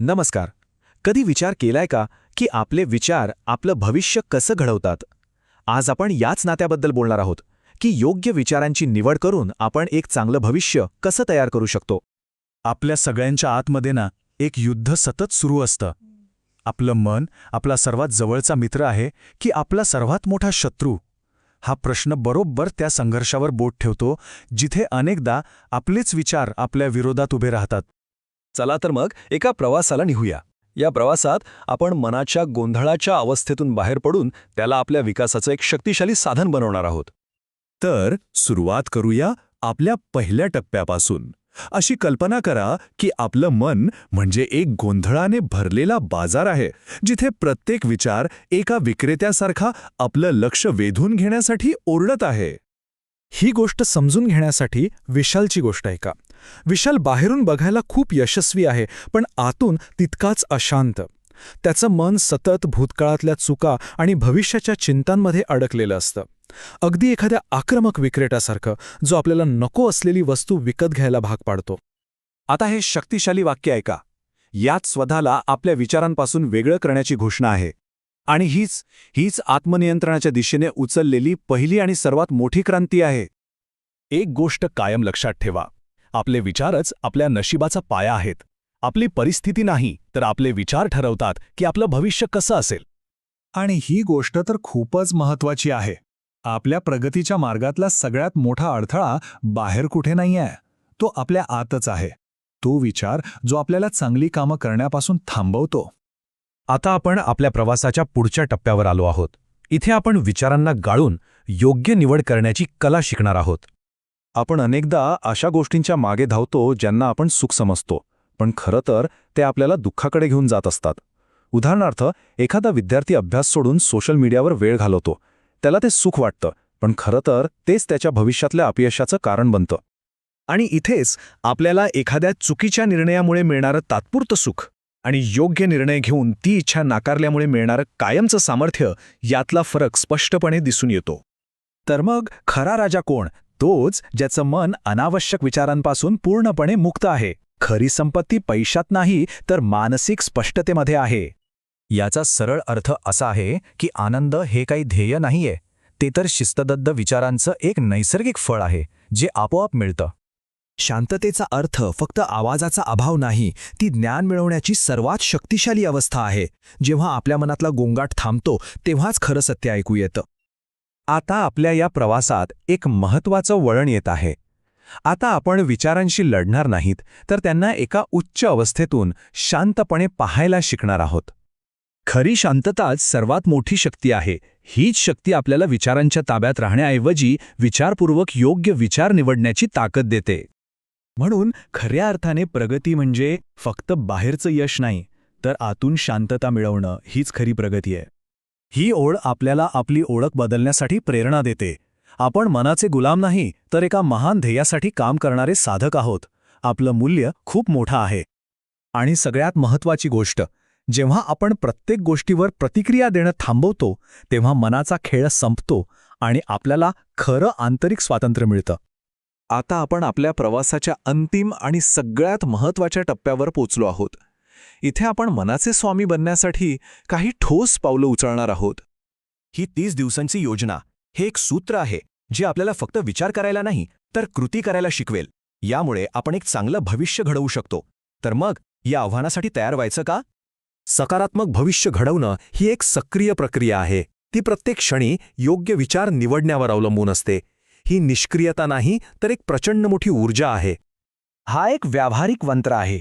नमस्कार. कधी विचार केलाय का की आपले विचार आपलं भविष्य कसं घडवतात? आज आपण याच नात्याबद्दल बोलणार आहोत की योग्य विचारांची निवड करून आपण एक चांगलं भविष्य कसं तयार करू शकतो? आपल्या सगळ्यांच्या आतमध्ये ना एक युद्ध सतत सुरू असतं. आपलं मन आपला सर्वात जवळचा मित्र आहे की आपला सर्वात मोठा शत्रू? हा प्रश्न बरोबर त्या संघर्षावर बोट ठेवतो जिथे अनेकदा आपलेच विचार आपल्या विरोधात उभे राहतात. चला तर मग एका प्रवासाला निघूया. या प्रवासात आपण मनाच्या गोंधळाच्या अवस्थेतून बाहेर पडून त्याला आपल्या विकासाचं एक शक्तिशाली साधन बनवणार आहोत. तर सुरुवात करूया आपल्या पहिल्या टप्प्यापासून. अशी कल्पना करा की आपलं मन म्हणजे एक गोंधळाने भरलेला बाजार आहे जिथे प्रत्येक विचार एका विक्रेत्यासारखा आपलं लक्ष वेधून घेण्यासाठी ओरडत आहे. ही गोष्ट समजून घेण्यासाठी विशालची गोष्ट ऐका विशाल बाहेरून बघायला खूप यशस्वी आहे पण आतून तितकाच अशांत. त्याचं मन सतत भूतकाळातल्या चुका आणि भविष्याच्या चिंतांमध्ये अडकलेलं असतं. अगदी एखाद्या आक्रमक विक्रेटासारखं जो आपल्याला नको असलेली वस्तू विकत घ्यायला भाग पाडतो. आता हे शक्तिशाली वाक्य ऐका यात स्वतःला आपल्या विचारांपासून वेगळं करण्याची घोषणा आहे. आणि हीच हीच आत्मनियंत्रणाच्या दिशेने उचललेली पहिली आणि सर्वात मोठी क्रांती आहे. एक गोष्ट कायम लक्षात ठेवा. आपले विचारच आपल्या नशिबाचा पाया आहेत. आपली परिस्थिती नाही तर आपले विचार ठरवतात की आपलं भविष्य कसं असेल. आणि ही गोष्ट तर खूपच महत्वाची आहे. आपल्या प्रगतीच्या मार्गातला सगळ्यात मोठा अडथळा बाहेर कुठे नाहीये. तो आपल्या आतच आहे. तो विचार जो आपल्याला चांगली कामं करण्यापासून थांबवतो. आता आपण आपल्या प्रवासाच्या पुढच्या टप्प्यावर आलो आहोत. इथे आपण विचारांना गाळून योग्य निवड करण्याची कला शिकणार आहोत. आपण अनेकदा अशा गोष्टींच्या मागे धावतो ज्यांना आपण सुख समजतो पण खरं तर ते आपल्याला दुःखाकडे घेऊन जात असतात. उदाहरणार्थ एखादा विद्यार्थी अभ्यास सोडून सोशल मीडियावर वेळ घालवतो. त्याला ते सुख वाटतं पण खरं तर तेच त्याच्या भविष्यातल्या अपयशाचं कारण बनतं. आणि इथेच आपल्याला एखाद्या चुकीच्या निर्णयामुळे मिळणारं तात्पुरतं सुख आणि योग्य निर्णय घेऊन ती इच्छा नाकारल्यामुळे मिळणारं कायमचं सामर्थ्य यातला फरक स्पष्टपणे दिसून येतो. तर मग खरा राजा कोण? तोच ज्याचं मन अनावश्यक विचारांपासून पूर्णपणे मुक्त आहे. खरी संपत्ती पैशात नाही तर मानसिक स्पष्टतेमध्ये आहे. याचा सरळ अर्थ असा आहे की आनंद हे काही ध्येय नाहीये. ते तर शिस्तबद्ध विचारांचं एक नैसर्गिक फळ आहे जे आपोआप मिळतं. शांततेचा अर्थ फक्त आवाजाचा अभाव नाही ती ज्ञान मिळवण्याची सर्वात शक्तिशाली अवस्था आहे. जेव्हा आपल्या मनातला गोंगाट थांबतो तेव्हाच खरं सत्य ऐकू येतं. आता आपल्या या प्रवासात एक महत्वाचं वळण येत आहे. आता आपण विचारांशी लढणार नाहीत तर त्यांना एका उच्च अवस्थेतून शांतपणे पाहायला शिकणार आहोत. खरी शांतताच सर्वात मोठी शक्ती आहे. हीच शक्ती आपल्याला विचारांच्या ताब्यात राहण्याऐवजी विचारपूर्वक योग्य विचार निवडण्याची ताकद देते. म्हणून खऱ्या अर्थाने प्रगती म्हणजे फक्त बाहेरचं यश नाही तर आतून शांतता मिळवणं हीच खरी प्रगती आहे. ही ओढ आपल्याला आपली ओळख बदलण्यासाठी प्रेरणा देते. आपण मनाचे गुलाम नाही तर एका महान ध्येयासाठी काम करणारे साधक आहोत. आपलं मूल्य खूप मोठं आहे. आणि सगळ्यात महत्वाची गोष्ट जेव्हा आपण प्रत्येक गोष्टीवर प्रतिक्रिया देणं थांबवतो तेव्हा मनाचा खेळ संपतो आणि आपल्याला खरं आंतरिक स्वातंत्र्य मिळतं. आता आपण आपल्या प्रवासाच्या अंतिम आणि सगळ्यात महत्त्वाच्या टप्प्यावर पोचलो आहोत. इथे आपण मनाचे स्वामी बनण्यासाठी काही ठोस पावलं उचलणार आहोत. ही तीस दिवसांची योजना हे एक सूत्र आहे जे आपल्याला फक्त विचार करायला नाही तर कृती करायला शिकवेल. यामुळे आपण एक चांगलं भविष्य घडवू शकतो. तर मग या आव्हानासाठी तयार व्हायचं का? सकारात्मक भविष्य घडवणं ही एक सक्रिय प्रक्रिया आहे. ती प्रत्येक क्षणी योग्य विचार निवडण्यावर अवलंबून असते. ही निष्क्रियता नाही तर एक प्रचंड मोठी ऊर्जा आहे. हा एक व्यावहारिक मंत्र आहे.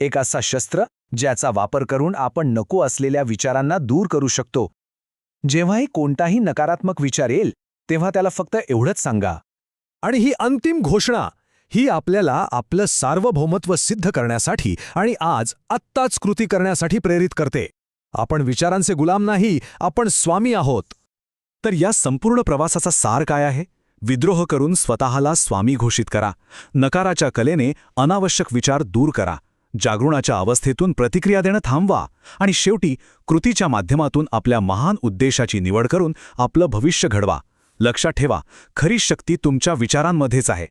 एक असा शस्त्र ज्याचा वापर करून आपण नको असलेल्या विचारांना दूर करू शकतो. जेव्हाही कोणताही नकारात्मक विचार येईल तेव्हा त्याला फक्त एवढंच सांगा. आणि ही अंतिम घोषणा ही आपल्याला आपलं सार्वभौमत्व सिद्ध करण्यासाठी आणि आज आत्ताच कृती करण्यासाठी प्रेरित करते. आपण विचारांचे गुलाम नाही आपण स्वामी आहोत. तर या संपूर्ण प्रवासाचा सार काय आहे? विद्रोह करून स्वतःला स्वामी घोषित करा. नकाराच्या कलेने अनावश्यक विचार दूर करा. जागृणाच्या अवस्थेतून प्रतिक्रिया देणं थांबवा आणि शेवटी कृतीच्या माध्यमातून आपल्या महान उद्देशाची निवड करून आपलं भविष्य घडवा. लक्षात ठेवा खरी शक्ती तुमच्या विचारांमध्येच आहे.